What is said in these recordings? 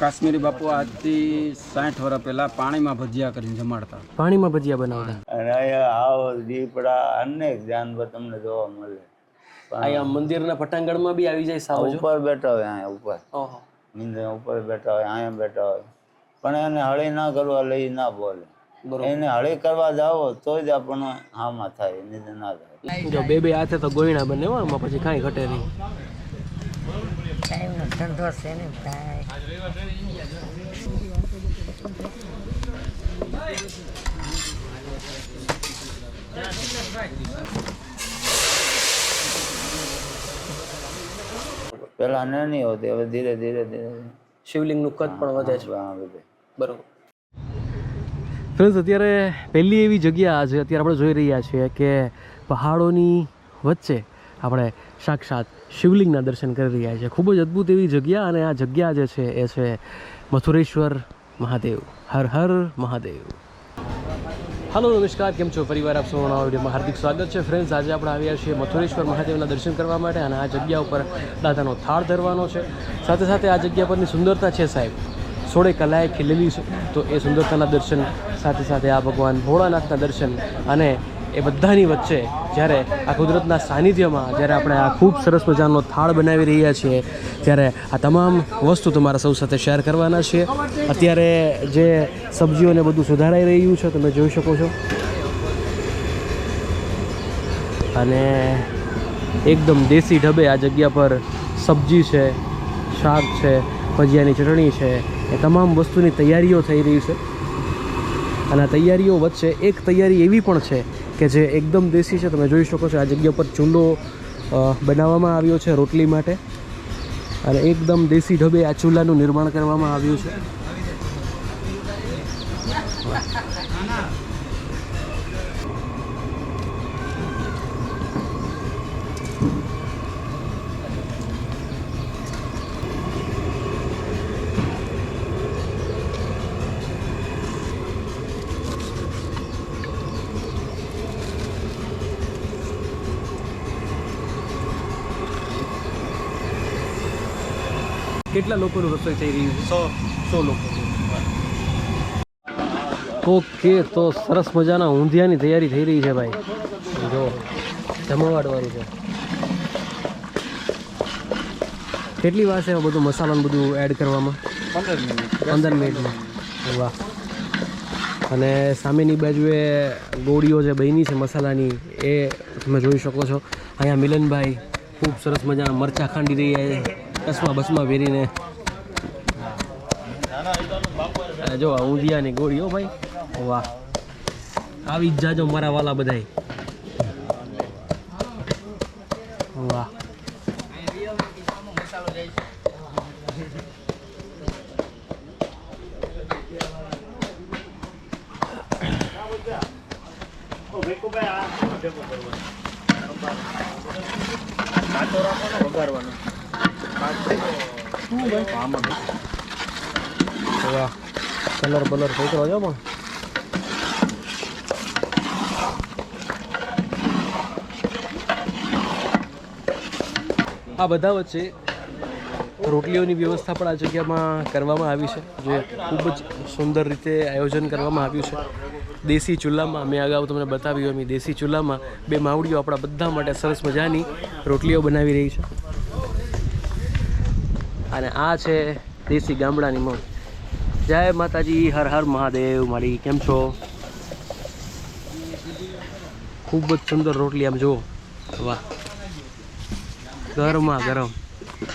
કાશ્મીરી બાપુ આજથી સાઠ વર્ષ પહેલા પાણીમાં ભજીયા કરીને જમાડતા. પાણીમાં ભજીયા બનાવતા. અને અહીંયા આવો દીપડા અનેક જાનવર તમને જોવા મળે. અહીંયા મંદિરના પટાંગણમાં બી આવી જાય સાવ ઉપર બેઠા હોય અહીંયા ઉપર. ઓહો. ઉપર બેઠા હોય અહીંયા બેઠા હોય. પણ એને હળી ના કરવા લઈ ના બોલે. બરોબર. એને હળી કરવા જાઓ તો જ આપણને હામાં થાય નિંદર ના થાય. જો બે બે હાથે તો ગોયણા બને હોય પછી કાંઈ ઘટે નહીં. ધંધો છે ને ભાઈ. પેલા નાની હોતી હવે ધીરે ધીરે ધીરે શિવલિંગનું કદ પણ વધે છે. આ બધે. બરોબર. ફ્રેન્ડ્સ અત્યારે પહેલી એવી જગ્યા છે અત્યારે આપણે જોઈ રહ્યા છીએ કે પહાડોની વચ્ચે આપણે સાક્ષાત શિવલિંગના દર્શન કરી રહ્યા છે. ખૂબ જ અદ્ભુત એવી જગ્યા અને આ જગ્યા જે છે, એ છે મથુરેશ્વર મહાદેવ. હર હર મહાદેવ. હાલો, નમસ્કાર. કેમ છો? ફરીવાર આપ સૌના વિડીયોમાં હાર્દિક સ્વાગત છે. ફ્રેન્ડ્સ, આજે આપણે આવ્યા છીએ મથુરેશ્વર મહાદેવના દર્શન કરવા માટે અને આ જગ્યા ઉપર દાદાનો થાળ ધરવાનો છે. સાથે સાથે આ જગ્યા પરની સુંદરતા છે સાહેબ. સોળે કલાએ ખીલેલી છે તો એ સુંદરતાના દર્શન સાથે સાથે આ ભગવાન ભોળાનાથના દર્શન અને એ બધાની વચ્ચે જ્યારે આ કુદરતના સાનિધ્યમાં જ્યારે આપણે આ ખૂબ સરસ મજાનો થાળ બનાવી રહ્યા છીએ, ત્યારે આ તમામ વસ્તુ તમારા સૌ સાથે શેર કરવાના છીએ. અત્યારે જે સબ્જીઓને બધું સુધારાઈ રહ્યું છે, તમે જોઈ શકો છો. અને એકદમ દેશી ઢબે આ જગ્યા પર સબ્જી છે, શાક છે, ભજીયાની ચટણી છે, એ તમામ વસ્તુની તૈયારીઓ થઈ રહી છે. અને આ તૈયારીઓ વચ્ચે એક તૈયારી એવી પણ છે કે જે એકદમ દેશી છે, તમે જોઈ શકો છો આ જગ્યા પર ચૂલો બનાવવામાં આવ્યો છે રોટલી માટે. અને એકદમ દેશી ઢબે આ ચૂલાનું નિર્માણ કરવામાં આવ્યું છે. કેટલા લોકોનું રસોઈ થઈ રહ્યું છે? સો સો લોકો. ઓકે તો સરસ મજાના ઊંધિયાની તૈયારી થઈ રહી છે ભાઈ. જો જમાવાડવાળું છે. કેટલી વાર છે બધું મસાલાનું બધું એડ કરવામાં? પંદર મિનિટ. પંદર મિનિટમાં વાહ. અને સામેની બાજુએ ગોળીઓ જે બની છે મસાલાની એ તમે જોઈ શકો છો. અહીંયા મિલનભાઈ ખૂબ સરસ મજાના મરચાં ખાંડી રહ્યા છે. કસમાં બસમાં પહેરીને. જો ઊંધિયાની ગોળીઓ ભાઈ. વાહ. આવી જ જાજો મારા વાલા બધાય વાહ વાહ કલર છોકરો જો પણ આ બધા વચ્ચે રોટલીઓની વ્યવસ્થા પણ આ જગ્યામાં કરવામાં આવી છે, જે ખૂબ જ સુંદર રીતે આયોજન કરવામાં આવ્યું છે. દેશી ચૂલામાં મેં અગાઉ તમને બતાવ્યું એમ દેશી ચૂલામાં બે માવડીઓ આપણા બધા માટે સરસ મજાની રોટલીઓ બનાવી રહી છે. અને આ છે દેશી ગામડાની મોજ. જય માતાજી હર હર મહાદેવ મારી કેમ છો? ખૂબ જ સુંદર રોટલી આમ જુઓ. વાહ. ગરમા ગરમ.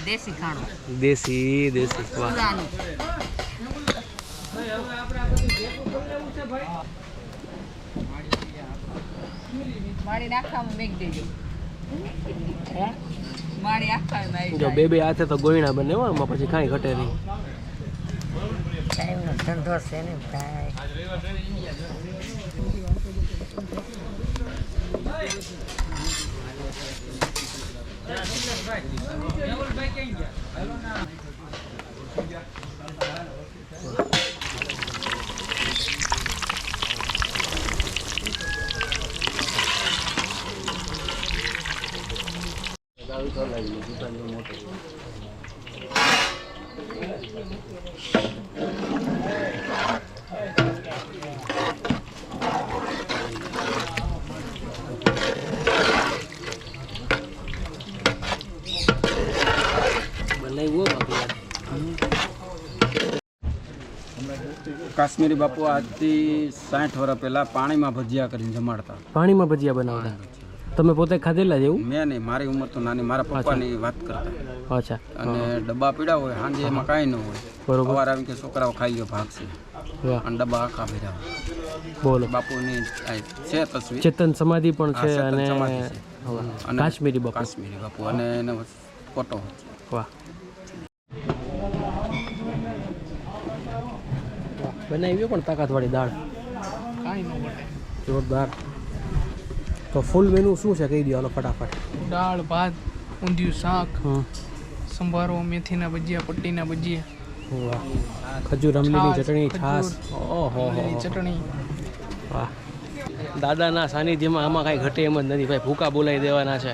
દેશી ખાણું. દેશી દેશી. વાહ. બે બે હાથે તો ગોયણા બને હો એમાં પછી કાંઈ ઘટે નહીં. ધંધો છે ને ભાઈ. કાશ્મીરી બાપુ આજથી સાઠ વર્ષ પહેલાં પાણીમાં ભજીયા કરીને જમાડતા. પાણીમાં ભજીયા બનાવતા? તમે પોતે ખાધેલા જેવું એવું? મેં નહીં મારી ઉંમર તો નાની મારા પપ્પાની વાત કરતા. અચ્છા. અને ડબ્બા પીડા હોય સાંજે એમાં કાંઈ ન હોય. બરોબર. આવી કે છોકરાઓ ખાઈ ગયો ભાગ છે. અને ડબ્બા આખા ભર્યા. બોલો. બાપુની છે તસવીર. ચેતન સમાધિ પણ છે અને સમાધિ છે. અને કાશ્મીરી બાપુ. કાશ્મીરી બાપુ. અને એનો ફોટો. વાહ. બનાવી પણ તાકાતવાળી દાળ. જોરદાર. તો ફૂલ મેનુ શું છે? કહી દો હાલો ફટાફટ. દાળ ભાત ઊંધિયું શાક સંભારો મેથીના ભજીયા પટ્ટીના ભજીયા. વાહ. ખજૂર આંબલીની ચટણી છાસ ઓહો ચટણી. વાહ. દાદાના સાનિધ્યમાં આમાં કાંઈ ઘટે એમ જ નથી. ભાઈ ભૂકા બોલાવી દેવાના છે.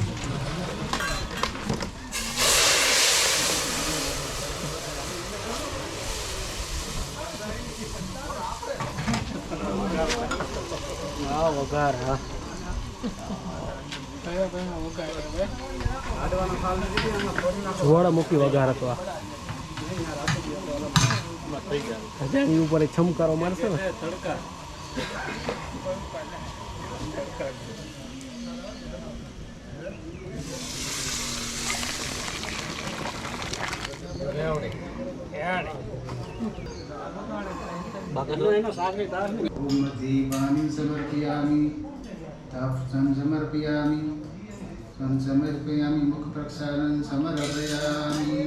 આ વઘાર હા. જ્વાળામુખી વઘાર હતો આ. અજાણી ઉપર છમકારો મારશે ને. ઓમ દીવાની સમર્પયામિ તપ મુખ પ્રક્ષાલન સમર્પયામિ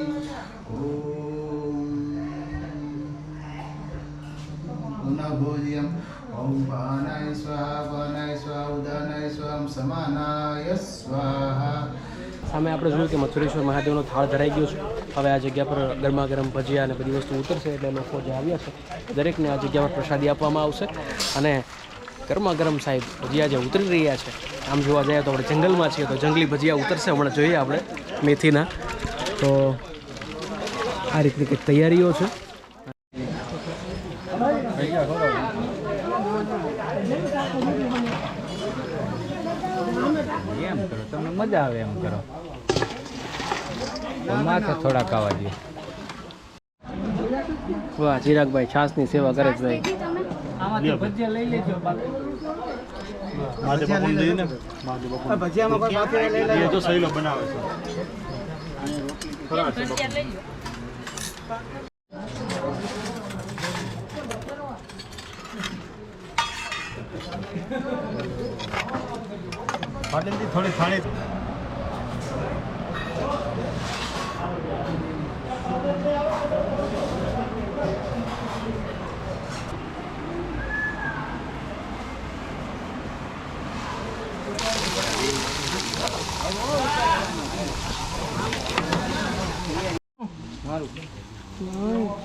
ઓમ ભોજ્યમ ઓમ પાનાય સ્વાહા પાનાય સ્વાહા ઉદાનાય સ્વાહા સમાનાય સ્વાહા સામે આપણે જોયું કે મથુરેશ્વર મહાદેવનો થાળ ધરાઈ ગયો છે હવે આ જગ્યા પર ગરમા ગરમ ભજીયા અને બધી વસ્તુ ઉતરશે એટલે લોકો જે આવ્યા છે. દરેકને આ જગ્યા પર પ્રસાદી આપવામાં આવશે અને ગરમા ગરમ સાહેબ ભજીયા જે ઉતરી રહ્યા છે, આમ જોવા જઈએ તો આપણે જંગલમાં છીએ તો જંગલી ભજીયા ઉતરશે હમણાં જોઈએ આપણે મેથીના. તો આ રીતની કંઈક તૈયારીઓ છે. એમ કરો, તમને મજા આવે એમ કરો. માથે થોડાક આવવા દો વાહ ચિરાગભાઈ છાસની સેવા કરે છે ભાઈ. આમાંથી ભજીયા લઈ લેજો બાકી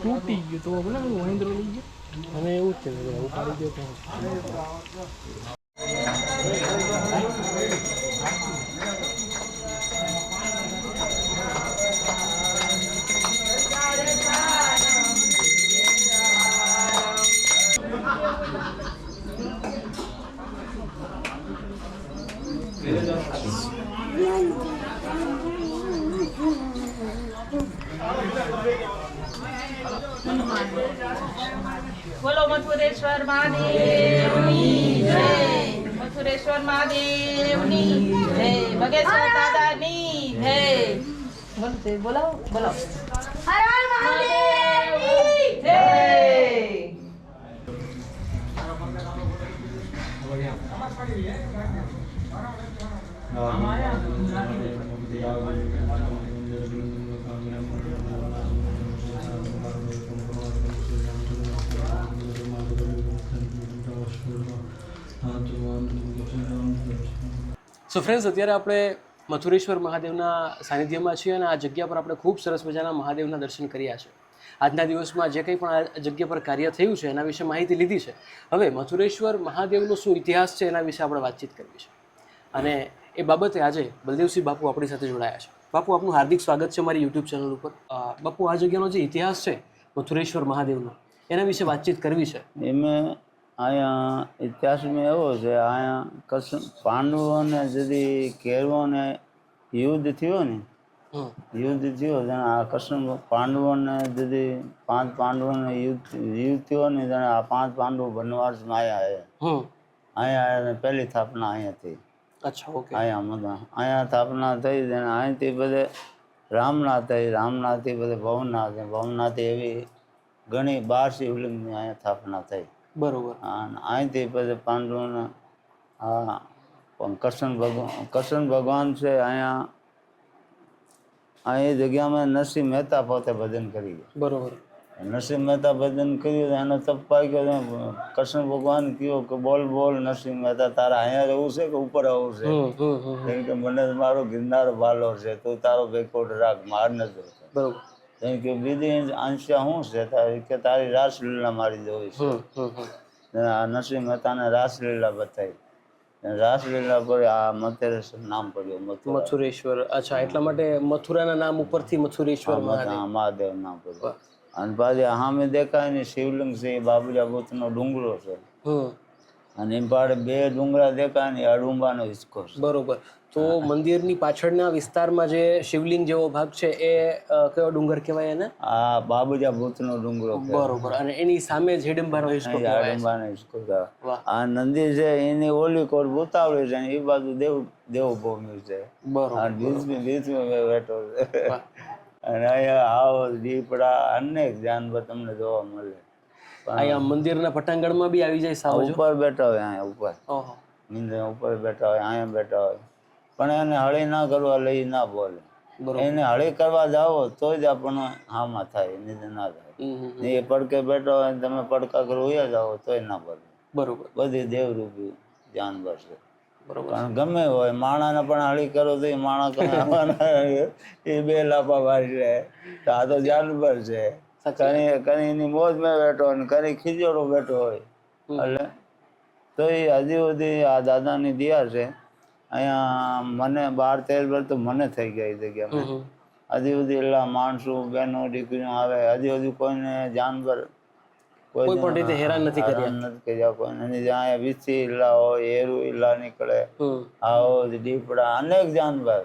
તૂટી ગયું તો મહેન્દ્ર લઈ ગયો. અને એવું જ છે ઉપાડી દો હર મહાદેવની જય. બગેશ્વર દાદાની જય. બોલતે બોલાવો બોલાવો Thank you. સો ફ્રેન્ડ્સ અત્યારે આપણે મથુરેશ્વર મહાદેવના સાનિધ્યમાં છીએ અને આ જગ્યા પર આપણે ખૂબ સરસ મજાના મહાદેવના દર્શન કર્યા છે. આજના દિવસમાં જે કંઈ પણ આ જગ્યા પર કાર્ય થયું છે, એના વિશે માહિતી લીધી છે. હવે મથુરેશ્વર મહાદેવનો શું ઇતિહાસ છે, એના વિશે આપણે વાતચીત કરવી છે. અને એ બાબતે આજે બલદેવસિંહ બાપુ આપણી સાથે જોડાયા છે. બાપુ, આપનું હાર્દિક સ્વાગત છે મારી યુટ્યુબ ચેનલ ઉપર. બાપુ, આ જગ્યાનો જે ઇતિહાસ છે મથુરેશ્વર મહાદેવનો, એના વિશે વાતચીત કરવી છે. એમાં અહીંયા ઇતિહાસમાં એવો છે અહીંયા કૃષ્ણ પાંડવોને જદી કેરવોને યુદ્ધ થયો ને યુદ્ધ થયો જાણે આ કૃષ્ણ પાંડવોને જદી પાંચ પાંડવોને યુદ્ધ યુદ્ધ થયો ને જાણે આ પાંચ પાંડવો વનવાસમાં આવ્યા અહીંયા આવ્યા પહેલી સ્થાપના અહીંયા થઈ. અચ્છા ઓકે. અહીંયા મધા અહીંયા સ્થાપના થઈ તેને અહીંથી બધે રામનાથ થઈ રામનાથથી બધે ભવનાથ ભવનાથ એવી ઘણી બાર શિવલિંગની અહીંયા સ્થાપના થઈ. બરોબર. અને અહીંથી પછી પાંડવોને હા પણ કૃષ્ણ ભગવાન કૃષ્ણ ભગવાન છે અહીંયા અહીં જગ્યામાં નરસિંહ મહેતા પોતે ભજન કરી બરોબર. નરસિંહ મહેતા ભજન કર્યું એનો તપાઈ ગયો કૃષ્ણ ભગવાન કયો કે બોલ બોલ નરસિંહ મહેતા તારા અહીંયા રહેવું છે કે ઉપર આવવું છે? કેમ કે મને મારો ગિરનાર વાલો છે તું તારો બેકોટ રાખ માર નથી બરોબર. કેમ કે બીજી આંશા શું છે કે તારી રાસલીલા મારી દેવી છે. આ નરસિંહ મહેતાને રાસલીલા બતાવી. રાસલીલા પર આ મથુરેશ્વર નામ પડ્યું મથુરેશ્વર અચ્છા એટલા માટે મથુરાના નામ ઉપરથી મથુરેશ્વર મહાદેવ. નામ પડ્યું. અને પાછી સામે દેખાય ને શિવલિંગ છે એ બાબુજા ભૂતનો ડુંગરો છે. અને એમ પાડે બે ડુંગરા દેખાય ને અડુંબાનો હિસ્કો છે. બરોબર. તો મંદિરની પાછળના વિસ્તારમાં જે શિવલિંગ જેવો ભાગ છે એ અ, કયો ડુંગર કહેવાય એને? આ બાબુજા ભૂતનો ડુંગરો કહેવાય. બરોબર. અને એની સામે જ હિડમ્બાનો હિસ્કો એ કહેવાય. છે. હિસ્કો કહેવાય. વાહ. આ નંદી છે એની ઓલી કોર ભૂતાવળી છે એ બાજુ દેવ દેવભૂમિ છે. બરોબર આ બીચમાં બીચમાં મેં બેઠો છે. અને અહીંયા આવો દીપડા અનેક જાનવર તમને જોવા મળે. અહીંયા મંદિરના પટાંગણમાં બી આવી જાય સાવ ઉપર બેઠા હોય અહીંયા ઉપર. ઓહો. નીંદર ઉપર બેઠા હોય અહીંયા બેઠા હોય. પણ એને હળી ના કરવા લઈ ના બોલે. એને હળી કરવા જાઓ તો જ આપણને હામાં થાય નીંદર ના થાય. એ પડકે બેઠો હોય તમે પડકા કરવા જાઓ તોય ના બોલે. બરોબર. બધી દેવરૂપી ધ્યાન છે બરોબર. ગમે હોય માણાને પણ હળી કરો તો એ માણા એ બે લાપા મારી રહે તો આ તો જાનવર છે. કણી એની મોજ મેં બેઠો હોય ને ખીજોડો બેઠો હોય. એટલે તો એ હજી સુધી આ દાદાની દિયા છે. અહીંયા મને બાર તેર વર્ષ તો મને થઈ ગયા જગ્યા હજી સુધી એટલા માણસો બહેનો દીકરીઓ આવે. હજી સુધી કોઈને જાનવર કોઈ પણ રીતે હેરાન નથી કર્યા. નથી કર્યા. કોઈને અને જ્યાં વીસી ઇલ્લા હોય એરું ઇલ્લા નીકળે. આવો દીપડા અનેક જાનવર.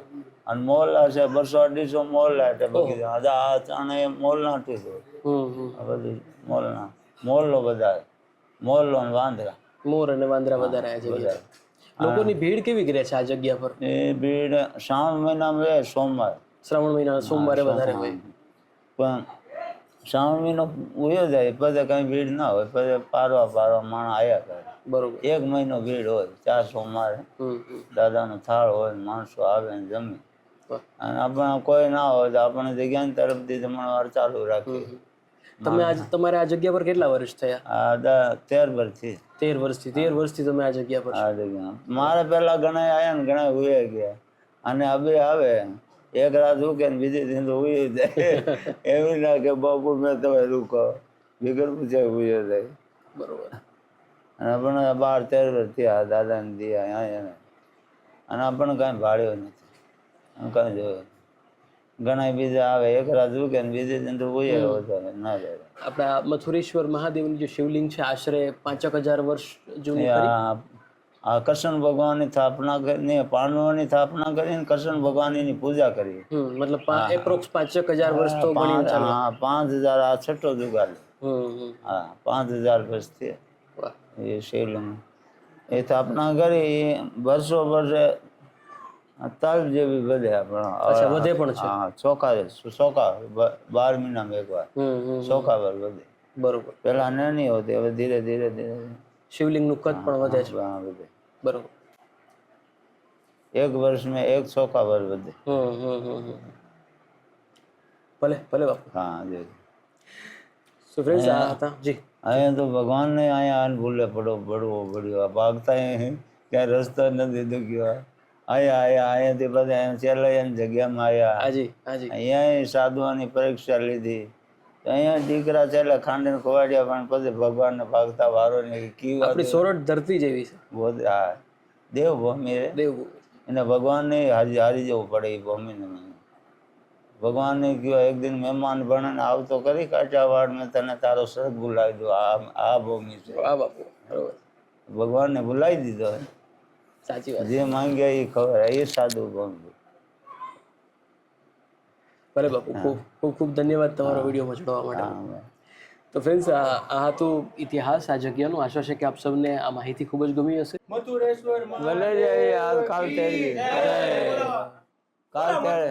અને મોરલા છે બસો અઢીસો મોલ એટલે આજે આ હમ હમ. આ બધું મોલના મોરલો બધા મોરલો ને વાંદરા. મોર અને વાંદરા વધારે આ જગ્યાએ. લોકોની ભીડ કેવી રહે છે આ જગ્યા પર? એ ભીડ શ્રાવણ મહિનામાં રહે સોમવાર. શ્રાવણ મહિના સોમવારે વધારે હોય. પણ શ્રાવણ મહિનો ઉયો જાય પછી કઈ ભીડ ના હોય પછી પારવા પારવા માણસ આયા કરે. બરોબર. એક મહિનો ભીડ હોય ચાર સોમવારે. દાદાનો થાળ હોય માણસો આવે ને જમે. અને આપણે કોઈ ના હોય તો આપણે જગ્યાની તરફથી જમણવાર ચાલુ રાખીએ. તમે આજ તમારે આ જગ્યા પર કેટલા વર્ષ થયા? આ તેર વર્ષથી. તેર વર્ષથી. તેર વર્ષથી તમે આ જગ્યા પર આ જગ્યા. મારે પહેલા ઘણા આયા ને ઘણા ઉઈ ગયા. અને હવે આવે. એક રાત ઉકે ને બીજી દિન તો ઉઈ જાય. એવી ના કે બાપુ મેં તમે રૂકો વિગર પૂછે ઉઈ જાય. બરોબર. અને આપણે બાર તેર વર્ષથી આ દાદાને દીયા અહીંયા અને આપણને કાંઈ ભાડ્યો નથી. કાંઈ જોયો ઘણા બીજા આવે એક રાજુ કે બીજે દિન તો ઉઈ વધારે ના જાય આપણા મથુરેશ્વર મહાદેવનું જે શિવલિંગ છે આશરે પાંચક હજાર વર્ષ જૂની આ કૃષ્ણ ભગવાનની સ્થાપના કરીને પાંડવોની સ્થાપના કરીને કૃષ્ણ ભગવાનની પૂજા કરી મતલબ એપ્રોક્સ પાંચક હજાર વર્ષ તો પાંચ હા પાંચ હજાર આ છઠ્ઠો હમ હા પાંચ હજાર વર્ષથી એ શિવલિંગ. એ સ્થાપના કરી વર્ષો વર્ષે તલ જેવી વધે પણ અચ્છા, વધે પણ છે. હા ચોખા ચોખા બાર મહિનામાં એકવાર. ચોખા વાર વધે બરોબર. પેલા નાની હોતી હવે ધીરે ધીરે ધીરે. શિવલિંગનું કદ પણ વધે છે. હા, વધે બરોબર. એક વર્ષમાં એક ચોખા વાર વધે. ભલે ભલે બાપુ. હા જી સો ફ્રેન્ડ્સ આ હતા. જી. અહીંયા તો ભગવાનને અહીંયા આને ભૂલે પડો પડવો પડ્યો. ભાગતા ક્યાંય રસ્તો નથી દુખ્યો. આયા આયા અહીંયાથી બધા અહીંયા ચેલૈયાની જગ્યામાં હાજી હાજી. અહીંયા સાધુઓની પરીક્ષા લીધી. અહીંયા દીકરા છેલ્લે ખાંડીને ખોવાડ્યા પણ પછી ભગવાનને ભાગતા વારો ને કી આપણી સોરઠ ધરતી જેવી છે. હા. દેવભૂમિ રે દેવભૂમિ. એને ભગવાનને હારી હારી જવું પડે એ ભૂમિને ભગવાનને કયો એક દિન મહેમાન ભણીને આવતો કરી કાઠિયાવાડ મેં તને તારો સરગ ભૂલાવી દો. આ આ ભૂમિ છે. આ બાપુ બરોબર. ભગવાનને ભૂલાવી દીધો. સાચી વાત. જે માંગ્યા એ ખબર એ સાદું ભંગ ભલે બાપુ ખૂબ ખૂબ ખૂબ ધન્યવાદ તમારો વિડીયોમાં જોડવા માટે. તો ફ્રેન્ડ્સ આ આ ઇતિહાસ આ જગ્યાનો. આશા છે કે આપ સૌને આ માહિતી ખૂબ જ ગમી હશે. ભલે જય. કાલ તેરી કાલ તેડે